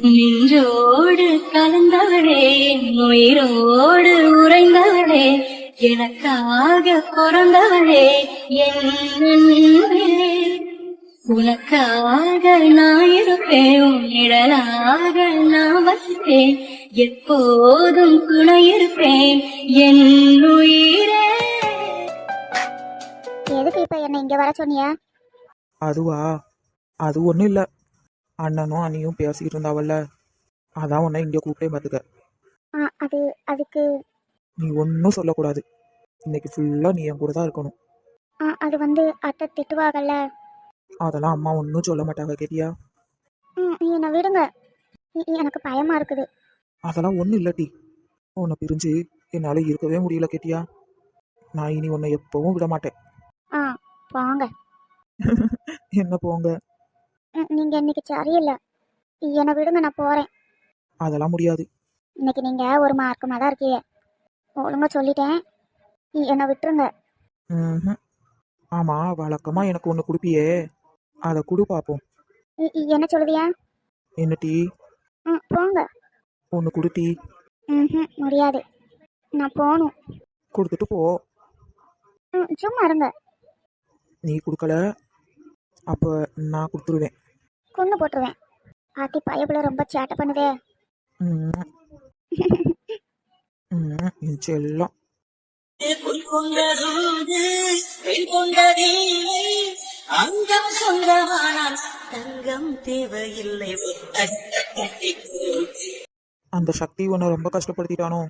நின்றோடு கலந்தவளே உயிரோடு உறைந்தவளே எனக்காக பிறந்தவளே என் அன்பே. உனக்காக நான் இருப்பேன் உன் நிழலாக நான் வசிப்பேன் எப்போதும் துணை இருப்பேன் என் உயிரே. எதுக்கு இப்ப என்ன இங்க வர சொன்னியா? அதுவா? அது ஒன்றும் இல்லை. அண்ணனும் அண்ணியும் பேசிக்கிட்டு இருந்தாவல்ல. அதான் உன்னை இங்கே கூப்பிட்டே பார்த்துக்க அது அதுக்கு நீ ஒன்றும் சொல்லக்கூடாது. இன்னைக்கு ஃபுல்லாக நீ என் கூட தான் இருக்கணும். ஆ, அது வந்து அத்தை திட்டுவாகல்ல. அதெல்லாம் அம்மா ஒன்றும் சொல்ல மாட்டாங்க கேட்டியா? நீ என்னை விடுங்க. எனக்கு பயமா இருக்குது. அதெல்லாம் ஒன்றும் இல்லட்டி உன்னை பிரிஞ்சு என்னால் இருக்கவே முடியல கேட்டியா? நான் இனி உன்னை எப்பவும் விட மாட்டேன். ஆ வாங்க என்ன போங்க? நீங்க இன்னைக்கு சரியில்லை. என்னை விடுங்க நான் போறேன். அதெல்லாம் முடியாது. இன்னைக்கு நீங்க ஒரு மார்க்கமாக தான் இருக்கீங்க. ஒழுங்கா சொல்லிட்டேன். நீ என்னை விட்டுருங்க. ம் ஆமாம் வழக்கமாக எனக்கு ஒன்று கொடுப்பியே. அதை கொடு பார்ப்போம் இ- இ- என்ன சொல்லுதியா என்ன டீ? ம் போங்க. ஒன்று கொடுட்டி ம் முடியாது. நான் போகணும் கொடுத்துட்டு போ. ம் சும்மா இருங்க. நீ கொடுக்கல. அப்போ நான் கொடுத்துருவேன். கொண்டு போட்டுருவேன். ஆத்தி பயப்புல ரொம்ப சேட்டை பண்ணுதே. செல்லம். அங்கம் சொந்தமானால் தங்கம் தேவையில்லை. அந்த சக்தி உன்னை ரொம்ப கஷ்டப்படுத்திட்டானோ?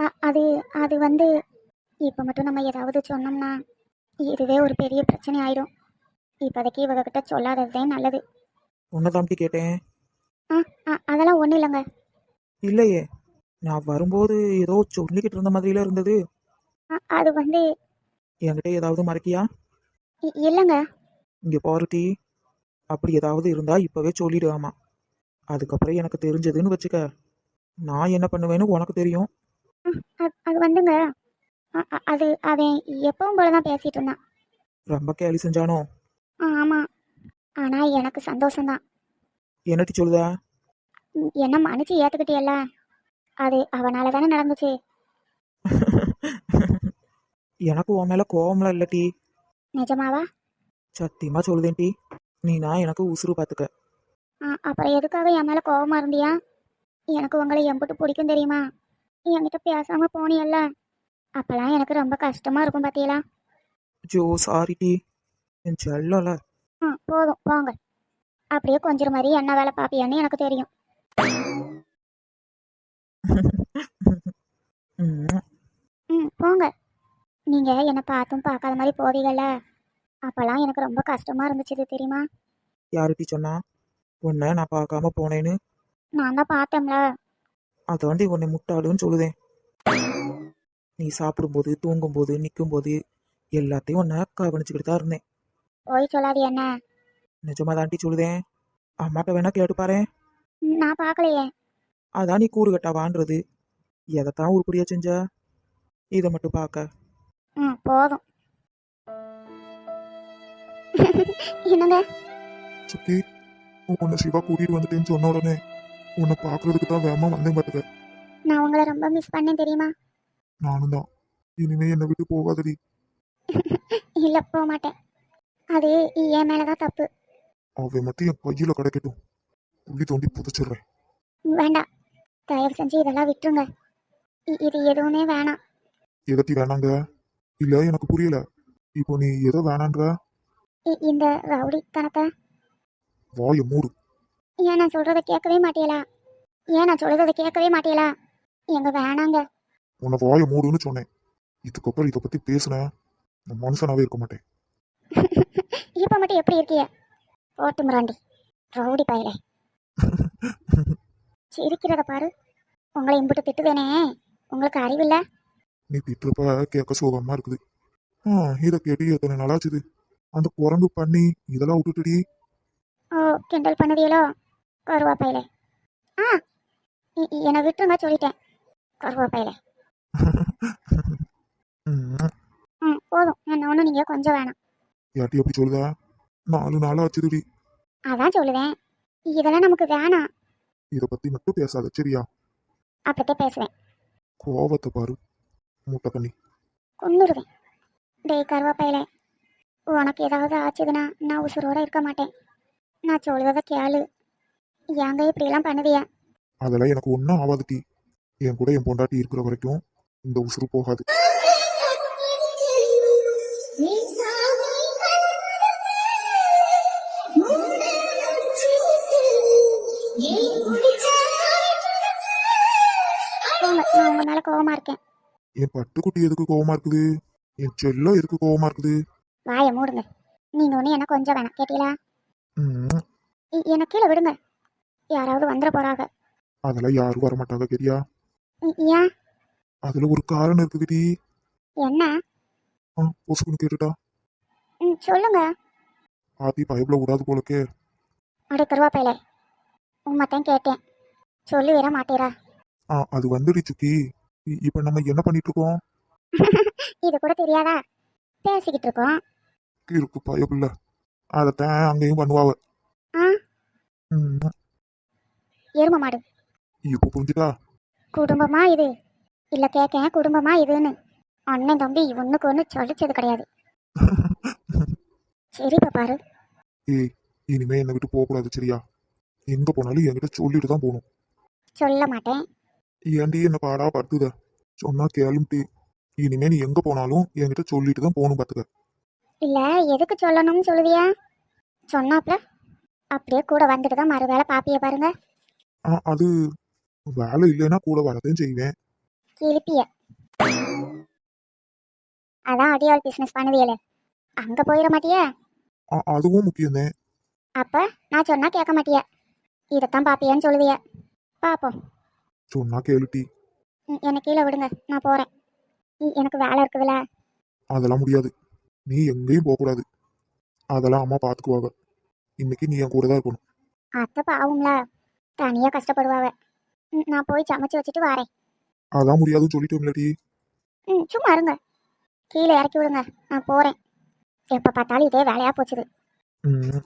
அ- அது அது வந்து இப்போ மட்டும் நம்ம ஏதாவது சொன்னோம்னா இதுவே ஒரு பெரிய பிரச்சனை ஆயிடும். இப்போதைக்கு இவகிட்ட சொல்லாததே நல்லது. உன்னை தாண்டி கேட்டேன் அதெல்லாம் ஒன்றும் இல்லைங்க. இல்லையே. நான் வரும்போது ஏதோ சொல்லிக்கிட்டு இருந்த மாதிரில இருந்தது. அது வந்து என்கிட்ட ஏதாவது மறக்கியா? இல்லைங்க. இங்கே பாருட்டி அப்படி ஏதாவது இருந்தா இப்போவே சொல்லிடுவாமா. அதுக்கப்புறம் எனக்கு தெரிஞ்சதுன்னு வச்சுக்க. நான் என்ன பண்ணுவேன்னு உனக்கு தெரியும். அது வந்துங்க. அது அவன் எப்பவும் போல தான் பேசிகிட்டு இருந்தான். ரொம்ப கேலி செஞ்சானோ? ஆமாம் ஆனால் எனக்கு சந்தோஷம்தான். என்னட்டி சொல்லுதா? என்ன மன்னிச்சு ஏற்றுக்கிட்டியல்ல அது அவனால தானே நடந்துச்சு. எனக்கு உன் மேல கோவம்லாம் இல்லட்டி நிஜமாவா? சத்தியமா சொல்லுதேன் டி. நீ நான் எனக்கு உசுறு பார்த்துக்க ஆ, அப்புறம் எதுக்காக என் மேலே கோவமா இருந்தியா? எனக்கு உங்களை எம்பிட்டு பிடிக்கும் தெரியுமா? என்கிட்ட பேசாம போனியல்ல. அப்பெல்லாம் எனக்கு ரொம்ப கஷ்டமா இருக்கும் பாத்தீங்களா? ஜோ சாரி டி. என் செல்லல ஆ போதும் போங்க. அப்படியே கொஞ்சம் மாதிரி என்ன வேலை பாப்பியான்னு எனக்கு தெரியும். ம், போங்க. நீங்க என்னை பார்த்தும் பார்க்காத மாதிரி போவீங்கல்ல? அப்பெல்லாம் எனக்கு ரொம்ப கஷ்டமா இருந்துச்சு தெரியுமா? யாருட்டி சொன்னா? உன்னை நான் பார்க்காம போனேன்னு. நான் தான் பார்த்தேன்ல அதாண்டி உன்னை முட்டாளுன்னு சொல்லுதேன். நீ சாப்பிடும்போது தூங்கும்போது நிற்கும்போது எல்லாத்தையும் உன்னை கவனிச்சுக்கிட்டு தான் இருந்தேன். போய் சொல்லாது என்ன நிஜமா தாண்டி சொல்லுதேன். அம்மாட்ட வேணா கேட்டு பாரேன். நான் பார்க்கலையே. அதான் நீ கூறு கட்டாவான்றது எதைத்தான் உருப்படியா செஞ்ச? இதை மட்டும் பார்க்க ம் போதும். என்னங்க? சுக்கி உன்னை சிவா கூட்டிட்டு வந்துட்டேன்னு சொன்ன உடனே உன்னை பார்க்கறதுக்கு தான் வேகமா வந்தேன் பார்த்துக்க. நான் உங்களை ரொம்ப மிஸ் பண்ணேன் தெரியுமா? நானும் தான் இனிமே என்னை விட்டு போகாதடி. இல்லை போக மாட்டேன் அது என் மேலே தான் தப்பு. அவன் மட்டும் என் கையில கிடைக்கட்டும். புள்ளி தோண்டி புதைச்சிடுறேன். வேண்டாம். தயவு செஞ்சு இதெல்லாம் விட்டுருங்க. இ- இது எதுவுமே வேணாம். எதத்தி வேணாங்க? இல்ல எனக்கு புரியல. இப்போ நீ எதை வேணான்ற? இ- இந்த ரவுடித்தனத்தை வாய மூடு. ஏன் நான் சொல்கிறத கேட்கவே மாட்டீங்களா ஏன் நான் சொல்கிறத கேட்கவே மாட்டீங்களா எங்க வேணாங்க. உன்னை வாய மூடுன்னு சொன்னேன். இதுக்கப்புறம் இதை பத்தி பேசினேன். நான் மனுஷனாவே இருக்க மாட்டேன். இப்போ மட்டும் எப்படி இருக்கீங்க ஓட்டு முராண்டி ரவுடி பயலே. சிரிக்கிறத பாரு. உங்களை இம்புட்டு திட்டுவேனே. உங்களுக்கு அறிவில்லை? நீ திட்டுறப்ப கேட்க சோகமா இருக்குது. ஆ இதை கேட்டு எத்தனை நாளாச்சுது? அந்த குரங்கு பண்ணி இதெல்லாம் விட்டுட்டுடி. ஓ கிண்டல் பண்ணுதியலோ? கருவாப்பையிலே ஆ இ- இ- என்னை விட்டுருங்க சொல்லிட்டேன். கருவாப்பையிலே ம், ம் போதும். என்ன ஒன்றும் நீங்கள் கொஞ்சம் வேணாம். யாட்டி அப்படி சொல்லுதா நாலு நாளா ஆச்சுதுடி அதான் சொல்லுவேன். இதெல்லாம் நமக்கு வேணாம். இத பத்தி மட்டும் பேசாத சரியா? அப்படித்தான் பேசுவேன். கோவத்தை பாரு முட்டை கண்ணி. கொன்னுருவேன். டேய் கருவாப்பையில உனக்கு ஏதாவது ஆச்சுதுன்னா நான் உசுரோட இருக்க மாட்டேன். நான் சொல்றத கேளு. ஏங்க இப்படியெல்லாம் பண்ணுதியா அதெல்லாம் எனக்கு ஒன்றும் ஆகாது டீ என் கூட என் பொண்டாட்டி இருக்கிற வரைக்கும் இந்த உசுறு போகாது. என் பட்டுக்குட்டி எதுக்கு கோவமா இருக்குது? என் செல்லம் எதுக்கு கோவமா இருக்குது? வாயை மூடுங்க. நீங்க ஒண்ணு எனக்கு கொஞ்சம் வேணாம். கேட்டீங்களா? ம், என்னை கீழே விடுங்க. யாராவது வந்துட போறாங்க. அதெல்லாம் யாரும் வர மாட்டாங்க இ- ஏன்? அதுல ஒரு காரணம் இருக்குது டீ. என்ன? ஆ பொசுக்குன்னு கேட்டுட்டா. ம், சொல்லுங்க. ஆத்தி பயப்புல விடாது போலக்கே. அடே கருவாப்பையில. உண்மைத்தான் கேட்டேன். சொல்லி வர மாட்டேரா ஆ அது வந்துடு சுக்கி இப்ப நம்ம என்ன பண்ணிட்டு இருக்கோம் இது கூட தெரியாதா? பேசிக்கிட்டு இருக்கோம் இருக்கு பயப்புல அதைத்தான் அங்கேயும் பண்ணுவாவ. ஆ? ம், எரும மாடு. இப்ப புரிஞ்சுட்டா குடும்பமா இது. இல்ல கேட்க குடும்பமா இதுன்னு. அண்ணன் தம்பி ஒண்ணுக்கு ஒண்ணு சொல்லிச்சது கிடையாது. சரிப்பா பாரு. ஏய் இனிமே என்னை விட்டு போகக்கூடாது சரியா? எங்க போனாலும் என்கிட்ட சொல்லிட்டு தான் போகணும். சொல்ல மாட்டேன். ஏன்டி என்ன பாடா படுத்துத சொன்னா கேளும்டி இனிமே நீ எங்க போனாலும் என்கிட்ட சொல்லிட்டு தான் போகணும் பாத்துக்க. இல்ல எதுக்கு சொல்லணும்னு சொல்லுவியா? சொன்னாப்ல. அப்படியே கூட வந்துட்டு தான் மறு வேலை பாப்பிய பாருங்க. ஆ அது வேலை இல்லைன்னா கூட வரதான் செய்வேன். கிளிப்பிய அதான் அடியாள் பிசினஸ் பண்ணுதியல அங்க போயிட மாட்டியா? ஆ, அதுவும் முக்கியம்தான். அப்ப நான் சொன்னா கேட்க மாட்டியா? இதைத்தான் பாப்பியான்னு சொல்லுவிய. பாப்போம். சொன்னா கேளுட்டி என்னை கீழே விடுங்க நான் போறேன். எனக்கு வேலை இருக்குதுல்ல அதெல்லாம் முடியாது. நீ எங்கேயும் போகக்கூடாது. அதெல்லாம் அம்மா பார்த்துக்குவாங்க இன்னைக்கு நீ என் கூட தான் இருக்கணும். அத்தை பாவும்ல. தனியா கஷ்டப்படுவாவ. நான் போய் சமைச்சு வச்சுட்டு வரேன். அதான் முடியாதுன்னு சொல்லிட்டோம்லடி ம் சும்மா இருங்க. கீழே இறக்கி விடுங்க நான் போறேன். எப்ப பார்த்தாலும் இதே வேலையா போச்சுது. ம்.